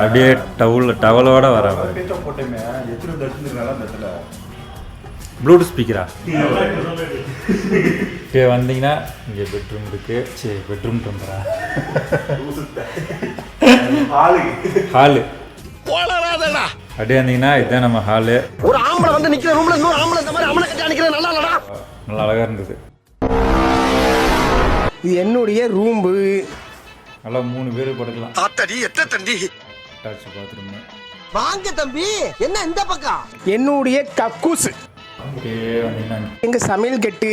அப்படியே டவுல் டவலோட வர ப்ளூடூத் ஸ்பீக்கரா இப்போ வந்தீங்கன்னா இங்கே பெட்ரூம் இருக்கு. சரி பெட்ரூம் ஆளுக்கு ஹாலு அப்படியே வந்தீங்கன்னா இதுதான் நம்ம ஹாலு ஒரு ஆம்பளை வந்து நிக்கிற ரூம்ல இன்னொரு ஆம்பளை இந்த மாதிரி அமல கட்டி நல்லா இல்லடா. நல்லா அழகாக இருந்தது. இது என்னுடைய ரூம்பு நல்லா மூணு பேர் படுக்கலாம். ஆத்தடி எத்த தண்டி அட்டாச் பாத்ரூம். வாங்க தம்பி என்ன இந்த பக்கம்? என்னுடைய கக்கூஸ் அப்படியே வந்தீங்கன்னா எங்க சமையல் கட்டு.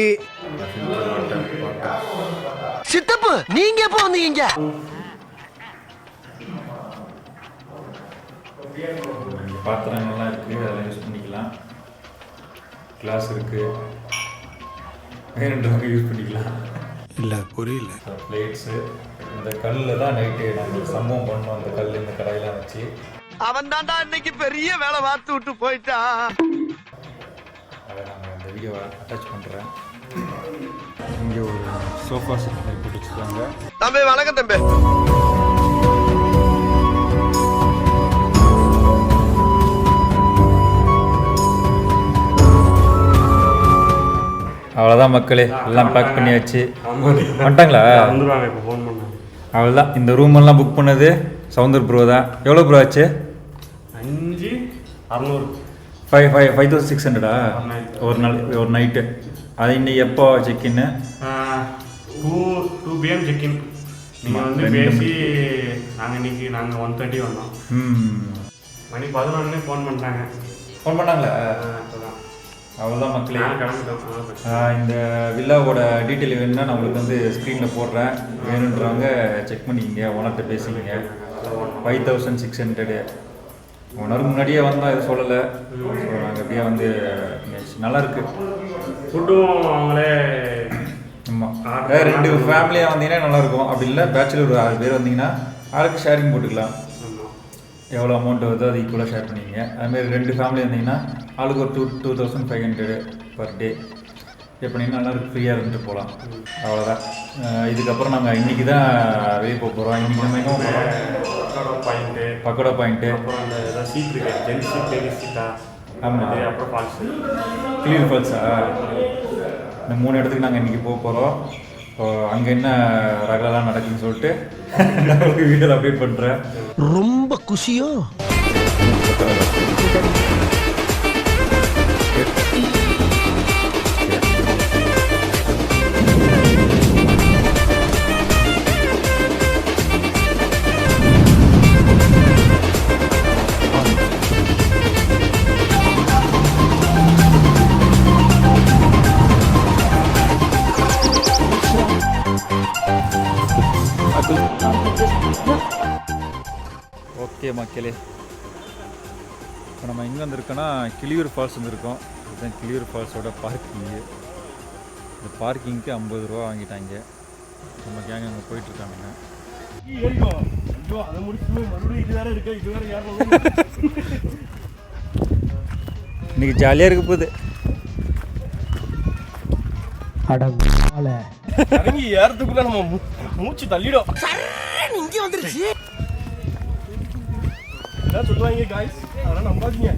சித்தப்பு நீங்க எப்போ வந்தீங்க? இங்கே பாத்திரங்கள்லாம் இருக்குது அதெல்லாம் யூஸ் பண்ணிக்கலாம். கிளாஸ் இருக்குது வேணுன்றவங்க யூஸ் பண்ணிக்கலாம். இல்ல புரியல. பிளேட்ஸு இந்த கல்லில் தான் நைட்டு நாங்கள் சம்பவம் பண்ணோம். அந்த கல் இந்த கடையெல்லாம் வச்சு. அவன் தான்டா இன்னைக்கு பெரிய வேலை பார்த்து விட்டு போயிட்டான் அதை நாங்கள் இந்த வீடியோவை அட்டாச் பண்ணுறேன் இங்கே ஒரு சோஃபா செட் மாதிரி போட்டு வச்சுருக்காங்க. தம்பி வணக்கம் தம்பி. அவ்வளோதான் மக்களே எல்லாம் பேக் பண்ணியாச்சு. வந்துட்டாங்களா? வந்துருவாங்க இப்போ ஃபோன் பண்ணாங்க அவ்வளோதான் இந்த ரூம் எல்லாம் புக் பண்ணது சவுந்தர் ப்ரோ தான். எவ்வளோ ப்ரோ ஆச்சு? அஞ்சு அறநூறு. Five five five thousand six ஹண்ட்ரடா. ஒரு நாள் ஒரு நைட்டு அது இன்னைக்கு எப்போ செக்இன்னு two two PM check in நீங்கள் வந்து பேசி நாங்கள் இன்னைக்கு நாங்கள் ஒன் தேர்ட்டி வந்தோம். ம். மணி பதினொன்னு ஃபோன் பண்ணிட்டாங்க. ஃபோன் பண்ணாங்களா? அவ்வளோதான் மக்களே. இந்த வில்லாவோட டீட்டெயில் வேணும்னா நான் உங்களுக்கு வந்து ஸ்க்ரீனில் போடுறேன். வேணுன்றவங்க செக் பண்ணிக்கங்க ஓனர்கிட்ட பேசிக்கங்க. Five thousand six hundred owner முன்னாடியே வந்தால் எதுவும் சொல்லலை. ஸோ நாங்கள் அப்படியே வந்து. நல்லா இருக்கு. ஃபுட்டும் அவங்களே ஆமாம் ரெண்டு ஃபேமிலியாக வந்தீங்கன்னா நல்லா இருக்கும். அப்படி இல்லை பேச்சுலர் ஆறு பேர் வந்தீங்கன்னா ஆளுக்கு ஷேரிங் போட்டுக்கலாம். எவ்வளோ அமௌண்ட் வருதோ அது ஈக்குவலாக ஷேர் பண்ணிக்கங்க. அதுமாரி ரெண்டு ஃபேமிலி வந்தீங்கன்னா ஆளுக்கு ஒரு two two thousand five hundred per day எப்படின்னா நல்லா இருக்கு ஃப்ரீயாக இருந்துட்டு போகலாம் அவ்வளோதான் இதுக்கப்புறம் நாங்கள் இன்றைக்கி தான் வெளியே போக போகிறோம் இன்றைக்கி நம்ம எங்கே போகிறோம் பக்கோடா பாயிண்ட்டு பக்கோடா பாயிண்ட்டு அப்புறம் அந்த சீட் இருக்கு. ஜென் சீட் லேடிஸ் சீட்டா ஆமா. அது அப்புறம் ஃபால்ஸு கிளியர் ஃபால்ஸா இந்த மூணு இடத்துக்கு நாங்கள் இன்றைக்கி போக போகிறோம் அங்கே என்ன ரகலாம் நடக்குதுன்னு சொல்லிட்டு நான் உங்களுக்கு வீடியோவில் அப்டேட் பண்ணுறேன் ரொம்ப குஷியோ? மக்களே இப்போ நம்ம எங்கே வந்திருக்கோன்னா கிளியூர் ஃபால்ஸ் வந்திருக்கோம். இதுதான் கிளியூர் ஃபால்ஸோட பார்க்கிங்கு இந்த பார்க்கிங்க்கு ஐம்பது ரூபா வாங்கிட்டாங்க. நம்ம கேங் அங்கே போயிட்டுருக்கானுங்க இன்னைக்கு ஜாலியாக இருக்க போகுது இறங்கி ஏறதுக்குள்ள நம்ம மூச்சு தள்ளிடும். இங்க வந்துருச்சு. இதான் சொல்லுவாங்க காய்ஸ் அதெல்லாம் நம்பாதீங்க.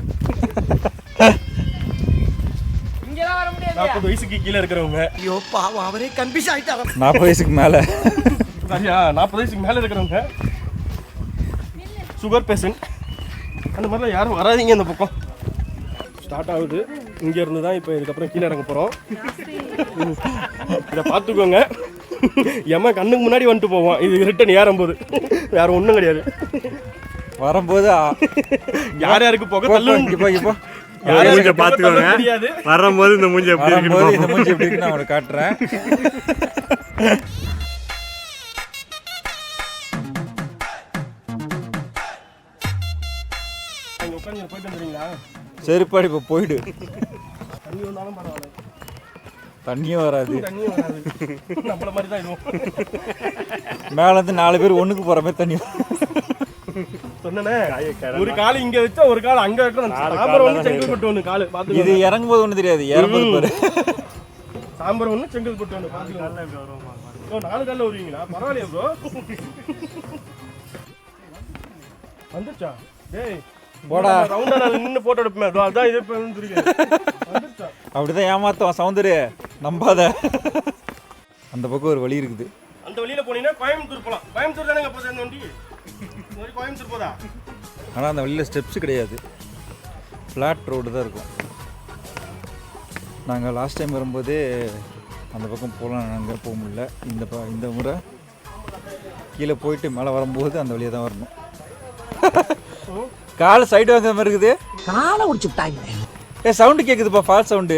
நாற்பது வயசுக்கு கீழே இருக்கிறவங்க. ஐயோ பாவம் அவரே கன்ஃபியூஸ் ஆயிட்டாரு? நாற்பது வயசுக்கு மேலே. சரியா நாற்பது வயசுக்கு மேலே இருக்கிறவங்க. சுகர் பேஷண்ட் அந்த மாதிரிலாம் யாரும் வராதீங்க இந்த பக்கம். ஸ்டார்ட் ஆகுது. இங்க இருந்து தான் இப்போ இதுக்கப்புறம் கீழே இறங்க போகிறோம் இதை பார்த்துக்கோங்க. எம்ம கண்ணுக்கு முன்னாடி வந்துட்டு போவோம். இது ரிட்டன் ஏறும்போது. வேற ஒன்றும் கிடையாது. வரும்போது யார் யாருக்கு போக போ, போ, தள்ளு இங்க போ, இங்க போ. யார் யாருக்கு போக பார்த்துக்கோங்க. தள்ளுன்னு தெரியாது வரும்போது இந்த மூஞ்சி எப்படி வரும்போது இந்த இருக்குன்னு மூஞ்சி எப்படி இருக்குன்னு நான் உங்களுக்கு காட்டுறேன். செருப்பாடி இப்போ போயிடு. தண்ணி வந்தாலும் பரவாயில்ல. தண்ணியும் வராது. நம்மள மாதிரி தான் இதுவும் மேலே இருந்து நாலு பேர் ஒண்ணுக்கு போகிற மாதிரி தண்ணி சொன்னனே? ஒரு கால் இங்க வச்சா ஒரு கால் அங்க வைக்கணும் சாம்பர் ஒண்ணு செங்கல்பட்டு ஒண்ணு கால். இது பாத்துக்கோங்க இறங்கும்போது ஒன்றும் தெரியாது. ஏறும்போது பாரு. சாம்பர் ஒண்ணு செங்கல்பட்டு ஒண்ணு பாத்துக்கோங்க ப்ரோ நாலு காலில் வருவீங்களா? பரவாயில்லையா ப்ரோ வந்துச்சா டேய் போடா. ரவுண்டா நான் நின்று போட்டோ எடுப்பேன். அதோ அதான் இது அப்படிதான் ஏமாத்துவான் சவுந்தரு. நம்பாத. அந்த பக்கம் ஒரு வழி இருக்குது. அந்த வழியில போனீங்கன்னா கோயம்புத்தூர் போகலாம் கோயம்புத்தூர் போகுது அந்த வண்டி? கோயம்புத்தூர் போதா? ஆனால் அந்த வழியில் ஸ்டெப்ஸ் கிடையாது. ஃப்ளாட் ரோடு தான் இருக்கும். நாங்கள் லாஸ்ட் டைம் வரும்போதே அந்த பக்கம் போகலாம் நாங்கள் போக முடியல. இந்த ப இந்த முறை கீழே போயிட்டு மேலே வரும்போது அந்த வழியாக தான் வரணும். கால் சைடு வாங்குற மாதிரி இருக்குது. காலை உடிச்சு விட்டாங்க. ஏ சவுண்டு கேட்குதுப்பா ஃபால் சவுண்டு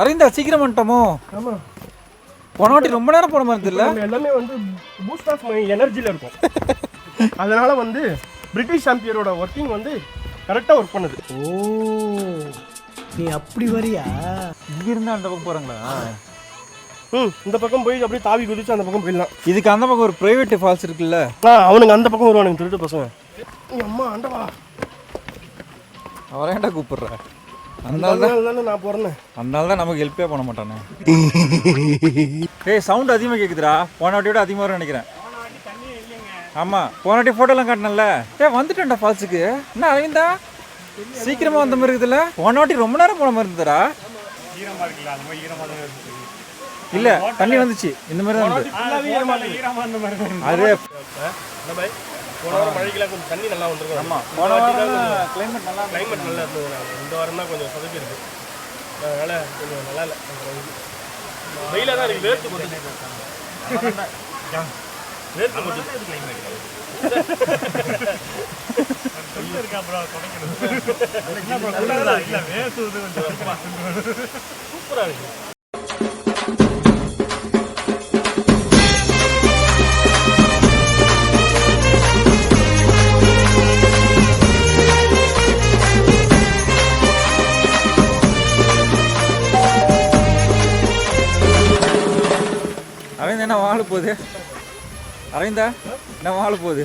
அரவிந்தா சீக்கிரம் வந்துட்டோமோ? ஆமாம் போன வாட்டி ரொம்ப நேரம் போன மாதிரி நம்ம எல்லாமே வந்து பூஸ்ட் ஆஃப் எனர்ஜியில் இருக்கும். அதனால வந்து பிரிட்டிஷ் சாம்பியரோட ஒர்க்கிங் வந்து கரெக்டாக ஒர்க் பண்ணுது. ஓ நீ அப்படி வரியா? இங்கிருந்து அந்த பக்கம் போகிறாங்களா ம் இந்த பக்கம் போய் அப்படியே தாவி குதிச்சு அந்த பக்கம் போயிடலாம். இதுக்கு அந்த பக்கம் ஒரு ப்ரைவேட் ஃபால்ஸ் இருக்குல்ல? ஆ அவனுங்க அந்த பக்கம் வருவானுங்க திருட்டு பசங்க. அம்மா ஆண்டவா. அவரை ஏன்டா கூப்பிடுற? அதனால தான். நான் பிறந்தேன் அதனால தான் நமக்கு ஹெல்ப்பே பண்ண மாட்டானே. ஏய் சவுண்ட் அதிகமாக கேட்குதுடா போன வாட்டியோட அதிகமாக நினைக்கிறேன். ஆமாம் போன வாட்டி ஃபோட்டோலாம் காட்டினல ஏ வந்துட்டேன்டா ஃபால்ஸுக்கு என்ன அரவிந்தா சீக்கிரமாக வந்த மாதிரி இருக்குதுல்ல? போன வாட்டி ரொம்ப நேரம் போன மாதிரி இருக்குது இல்லை தண்ணி வந்துச்சு. இந்த மாதிரி தான் இருந்தது. அது. போன வாரம் மழைக்கெல்லாம் கொஞ்சம் தண்ணி நல்லா வந்துருக்கும். ஆமாம் போன வாரம் கிளைமேட் நல்லா கிளைமேட் நல்லா இருந்தது இந்த வாரம் தான் கொஞ்சம் சொதப்பி இருக்கு. அதனால கொஞ்சம் நல்லா இல்லை. வெயிலாக தான் இருக்கு வேர்த்து கொட்டுது வேர்த்து கொட்டுது இருக்கா ப்ரோ சூப்பராக இருக்கு. அரவிந்தா என்ன வாழ போகுது?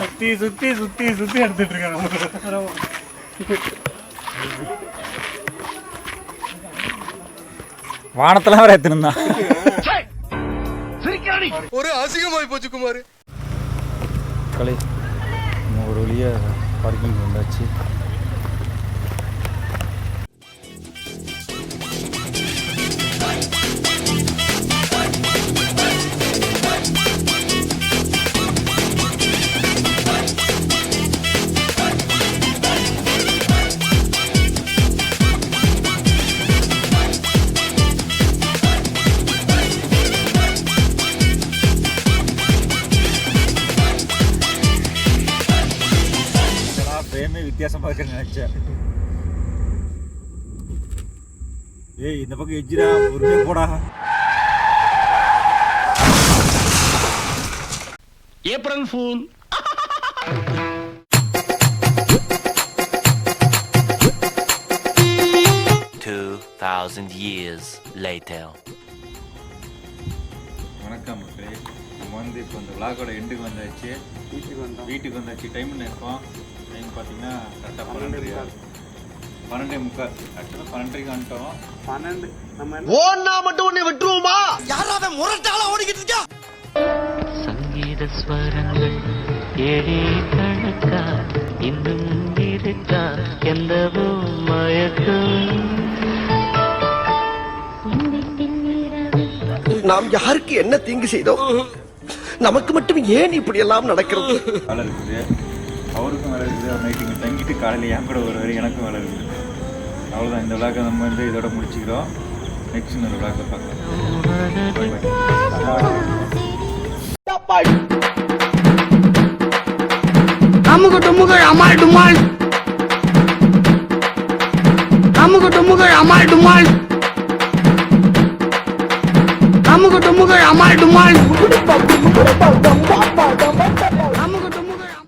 சுற்றி சுற்றி சுற்றி எடுத்துட்டு இருக்காங்க வானத்தெல்லாம் வேற எடுத்துருந்தான் ஒரு அசிங்கமாய் போச்சு குமார். கலை நம்ம ஒரு வழியாக பார்க்கிங் வந்தாச்சு. வித்தியாசமாக இருக்குன்னு நினச்சேன். ஏய் இந்த பக்கம் எஜ்ஜிடா பொறுமையாக போடா. April fool. Two thousand years later. வணக்கம் மக்களே. நம்ம வந்து இப்போ இந்த விளாகோட எண்டுக்கு வந்தாச்சு. வீட்டுக்கு வந்தோம். வீட்டுக்கு வந்தாச்சு. டைம் இருக்கும் டைம் பார்த்தீங்கன்னா கரெக்டாக பன்னெண்டு பன்னெண்டே முக்கால். ஆக்சுவலாக பன்னெண்டரைக்கு வந்துட்டோம் ஓன்னா மட்டும் உன்னை விட்டுருவோமா? யாராவது முரட்டால ஓடிக்கிட்டு இருக்கா சங்கீத ஸ்வரங்கள் ஏழே கணக்கா இன்னும் இருக்கா எந்தவோ மயக்கம். நாம் யாருக்கு என்ன தீங்கு செய்தோம்? நமக்கு மட்டும் ஏன் இப்படி எல்லாம் நடக்கிறது அவருக்கும் வேலை இருக்குது. நைட்டு இங்கே தங்கிட்டு காலையில் என் கூட வருவார் எனக்கும் வேலை இருக்குது. அவ்வளோதான் இந்த விளாக்கை நம்ம வந்து இதோட முடிச்சுக்கிறோம். நெக்ஸ்ட் இன்னொரு விளாக்கை பார்க்கலாம். Bye bye. அமுக டுமுகள் அமால் டுமால். அமுக டுமுகள் அமால் டுமால். அமுக டுமுகள் அமால் டுமால்.